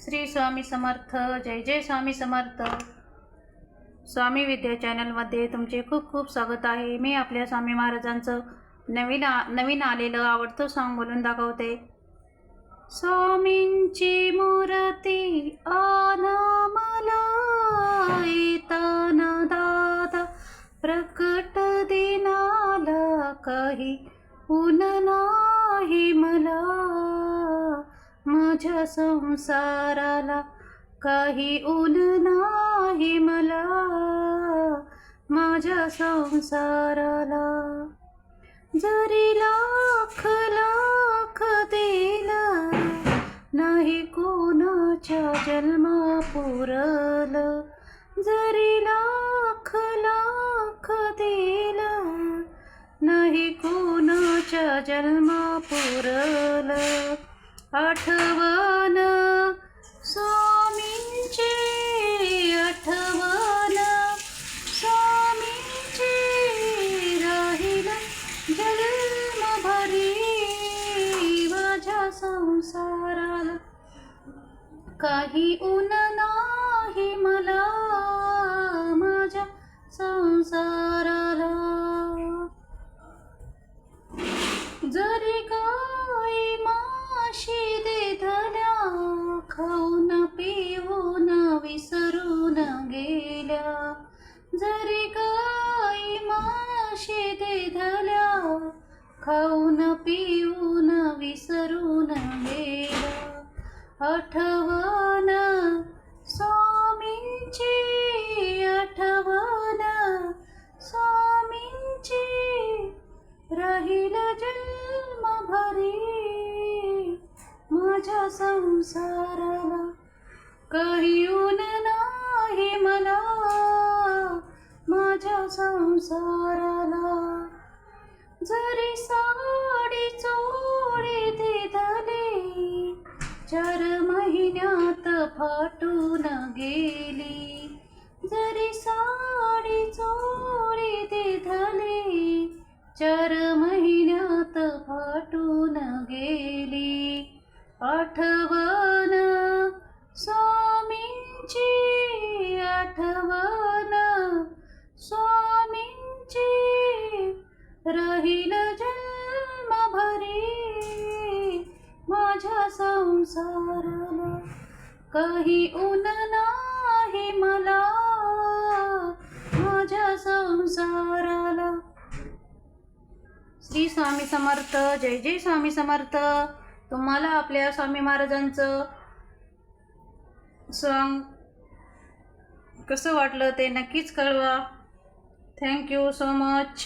श्री स्वामी समर्थ जय जय स्वामी समर्थ. स्वामी विद्या चॅनलमध्ये तुमचे खूप खूप स्वागत आहे. मी आपल्या स्वामी महाराजांचं नवीन आ नवीन आलेलं आवडतं सॉन्ग बोलून दाखवते. स्वामींची मूर्ती आना मला येताना दादा प्रकट दिनाला काही ऊन नाही मला. माझ्या संसाराला काही ऊन नाही मला. माझ्या संसाराला जरी लाख लाख दिला नाही कोणाच्या जन्मा पुरल जरी लाख लाख दिला नाही कोणाच्या जन्मा पुरल आठवण. स्वामींचे आठवण. स्वामींचे राहील जन्मभरी माझ्या संसाराला. काही ऊन खाऊन पिऊन विसरून गेल्या. जरी गाई माशी झाल्या खाऊन पिऊन विसरून गेल्या. आठवण माझ्या संसाराला काही ऊन नाही मला. माझ्या संसाराला जरी साडी चोळी दिधली चार महिन्यात फाटून गेली. जरी साडी चोळी दिधली चार आठवण. स्वामींची आठवण. स्वामींची राहील जन्मभरी. माझ्या संसाराला काही ऊन नाही मला. माझ्या संसाराला. श्री स्वामी समर्थ जय जय स्वामी समर्थ. तुम्हाला आपल्या स्वामी महाराजांचं सॉन्ग कसं वाटलं ते नक्कीच कळवा. Thank you so much